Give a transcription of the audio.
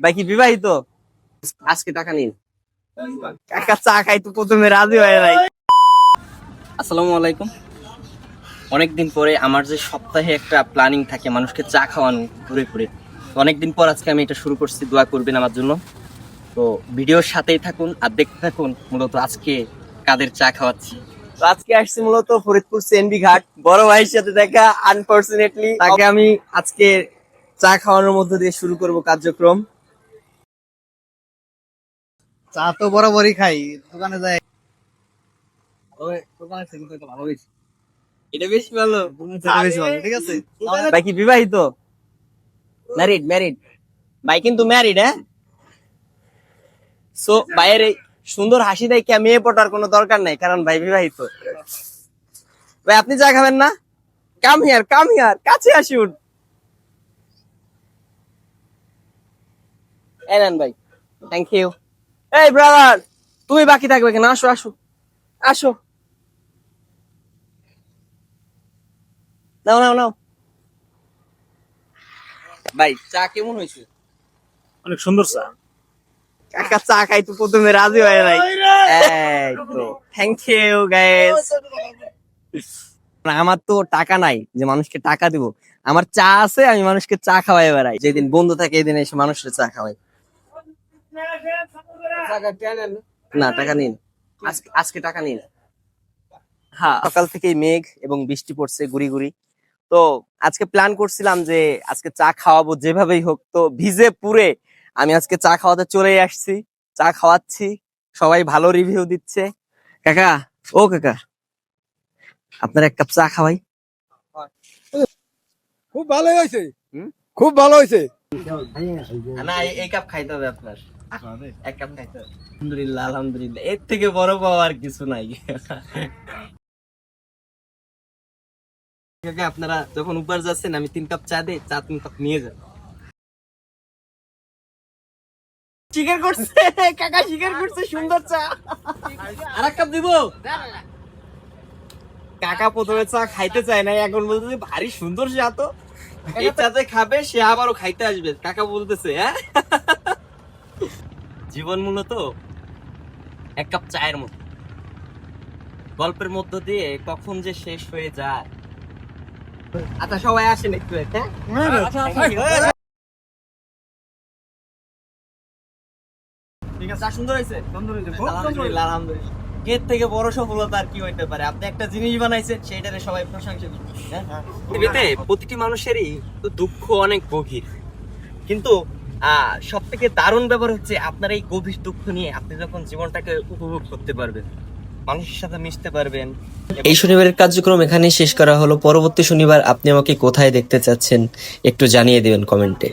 ভাই কি বিবাহিত? আজকে টাকা নিন। কাকা চা খাই তো প্রথমে রাজি হয় নাই। আসসালামু আলাইকুম। অনেকদিন পরে আমার যে সপ্তাহে একটা প্ল্যানিং থাকে মানুষকে চা খাওয়ানো ঘুরে ঘুরে অনেকদিন পর আজকে আমি এটা শুরু করছি দোয়া করবেন আমার জন্য। তো ভিডিওর সাথেই থাকুন আর দেখতে থাকুন মূলত আজকে কাদের চা খাওয়াচ্ছি। তো আজকে আসছি মূলত ফরিদপুর সেনবি ঘাট। বড় ভাইয়ের সাথে দেখা আনফরচুনেটলি তাকে আমি আজকে চা খাওয়ানোর মধ্য দিয়ে শুরু করব কার্যক্রম। চা তো বরাবরই খাই দোকানে যাই। তবে দোকানে থেকে তো ভালো হয়েছে। এটা বেশ ভালো। বেশি ভালো ঠিক আছে? ভাই কি বিবাহিত? ম্যারিড ম্যারিড ভাই কিন্তু ম্যারিড হ্যাঁ? সো ভাইয়ের এই সুন্দর হাসি দেখে মেয়ে পটার কোনো দরকার নাই কারণ ভাই বিবাহিত। ভাই আপনি চা খাবেন না? কাম হিয়ার কাম হিয়ার কাছে আসুন। এই ভাই থ্যাংক ইউ এই ব্রাদার তুমি বাকি থাকবে কেন? আসো আসো আসো। নাও নাও নাও। ভাই চা কেমন হয়েছে? অনেক সুন্দর চা। কাকা চা খাই তো প্রথমে রাজি হয় নাই। এই তো। থ্যাংক ইউ গাইস আমার তো টাকা নাই যে মানুষকে টাকা দিব। আমার চা আছে আমি মানুষকে চা খাওয়াই বেড়াই। যেদিন বন্ধু থাকে এদিন এসে মানুষের চা খাওয়াই। না টাকা নিন। আজকে আজকে টাকা নিন। হ্যাঁ। সকাল থেকেই মেঘ এবং বৃষ্টি পড়ছে গুড়ি গুড়ি। তো আজকে প্ল্যান করছিলাম যে আজকে চা খাওয়াবো যেভাবেই হোক। তো ভিজে পুরে আমি আজকে চা খাওয়াতে চলেই আসছি। চা খাওয়াচ্ছি। সবাই ভালো রিভিউ দিচ্ছে। কাকা ও কাকা আপনার এক কাপ চা খাওয়াই। খুব ভালো হয়েছে। হুম? খুব ভালো হয়েছে। না এই- এই কাপ খাইতে হবে আপনার। এক কাপ খাইতে আলহামদুলিল্লাহ আলহামদুলিল্লাহ। এর থেকে বড় পাওয়া আর কিছু নাই। কাকা আপনারা যখন উপর যাচ্ছেন আমি তিন কাপ চা দেই চা তিন কাপ নিয়ে যান। স্বীকার করছে কাকা স্বীকার করছে সুন্দর চা। আর এক কাপ দিব? কাকা প্রথমে চা খাইতে চায় না এখন বলতেছে ভারী সুন্দর চা তো। এই চাতে খাবে সে আবারও খাইতে আসবে। কাকা বলতেছে হ্যাঁ? জীবন মূলত এক কাপ চায়ের মতো। গল্পের মধ্য দিয়ে কখন যে শেষ হয়ে যায়। আচ্ছা সবাই আসেন একটু হ্যাঁ? ঠিক আছে চা সুন্দর হয়েছে? আলহামদুলিল্লাহ আলহামদুলিল্লাহ। এর থেকে বড় সফলতা আর কি হইতে পারে। আপনি একটা জিনিস বানাইছেন সেইটারে সবাই প্রশংসা করবে হ্যাঁ? পৃথিবীতে প্রতিটি মানুষেরই দুঃখ অনেক গভীর। কিন্তু সব থেকে দারুণ ব্যাপার হচ্ছে আপনার এই গভীর দুঃখ নিয়ে আপনি যখন জীবনটাকে উপভোগ করতে পারবেন, মানুষের সাথে মিশতে পারবেন এই শনিবারের কার্যক্রম এখানেই শেষ করা হলো। পরবর্তী শনিবার আপনি আমাকে কোথায় দেখতে চাচ্ছেন একটু জানিয়ে দেবেন কমেন্টে।